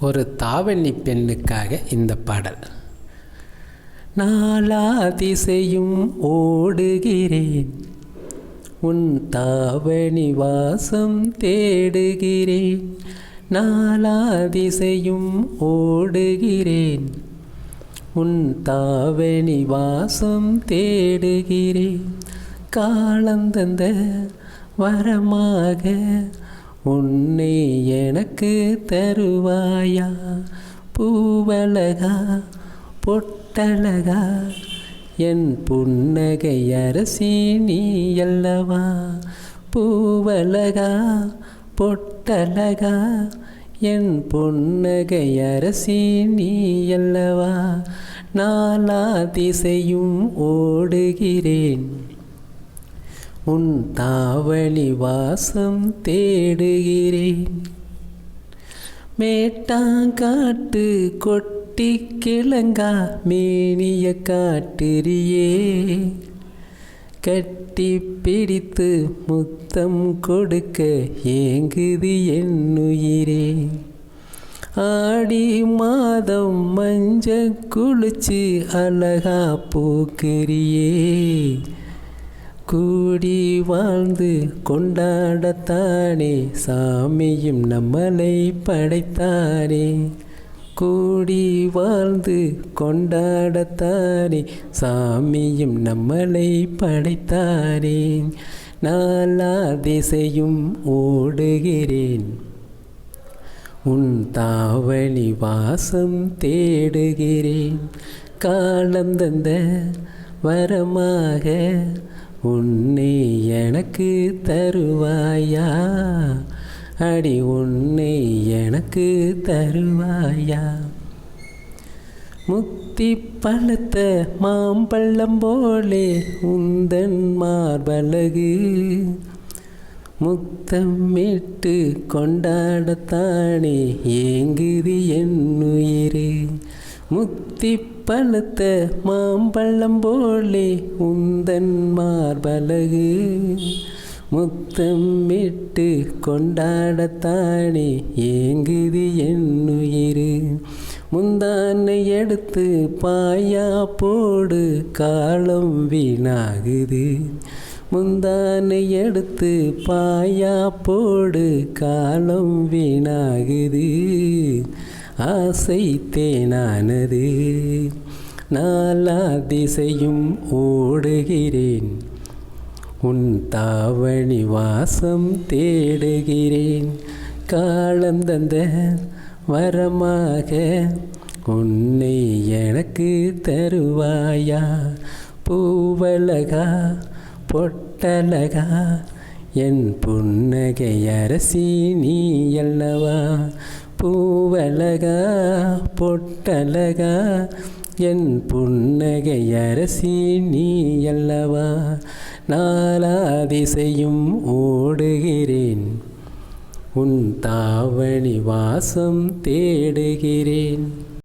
ஒரு தாவணி பெண்ணுக்காக இந்த பாடல். நாலா திசையும் ஓடுகிறேன் உன் தாவணி வாசம் தேடுகிறேன். நாலா திசையும் ஓடுகிறேன் உன் தாவணி வாசம் தேடுகிறேன். காலந்தந்த வரமாக உன்னை எனக்கு தருவாயா? பூவழகா? பொட்டழகா? என் புன்னகை அரசி நீ அல்லவா? பூவழகா? பொட்டழகா? என் பொன்னகை அரசி நீ அல்லவா? நாலா திசையும் ஓடுகிறேன். உன் தாவணி வாசம் தேடுகிறேன். மேட்டாங்காட்டு கொட்டி கிழங்கா மேனிய காட்டிரியே கட்டி பிடித்து முத்தம் கொடுக்க ஏங்குது என்னுயிரே. ஆடி மாதம் மஞ்ச குளிச்சு அழகா பூக்கிறியே. கூடி வாழ்ந்து கொண்டாடத்தானே சாமியும் நம்மளை படைத்தானே. கூடி வாழ்ந்து கொண்டாடத்தானே சாமியும் நம்மளை படைத்தானே. நாலா திசையும் ஓடுகிறேன் உன் தாவணி வாசம் தேடுகிறேன். காலம் தந்த வரமாக உன்னே எனக்கு தருவாயா? அடி உன்னை எனக்கு தருவாயா? முக்தி பழுத்த மாம்பழம் போலே உந்தன் மார்பலகு முக்தமிட்டு கொண்டாடத்தானே ஏங்குது என்னுயிரு. முத்தி பழுத்த மாம்பழம் போலே உந்தன் மார்பழகு முத்தமிட்டு கொண்டாடத்தானே ஏங்குது என்னுயிரு. முந்தானை எடுத்து பாயா போடு காலம் வீணாகுது. முந்தானை எடுத்து பாயா போடு காலம் வீணாகுது. ஆசை தேனானது. நாலா திசையும் ஓடுகிறேன். உன் தாவணி வாசம் தேடுகிறேன். காலம் தந்த வரமாக உன்னை எனக்கு தருவாயா? பூவழகா பொட்டழகா? என் புன்னகை அரசி நீ அல்லவா? பூவழகா பொட்டழகா என் புன்னகை அரசி நீ அல்லவா? நாலாதிசையும் ஓடுகிறேன். உன் தாவணி வாசம் தேடுகிறேன்.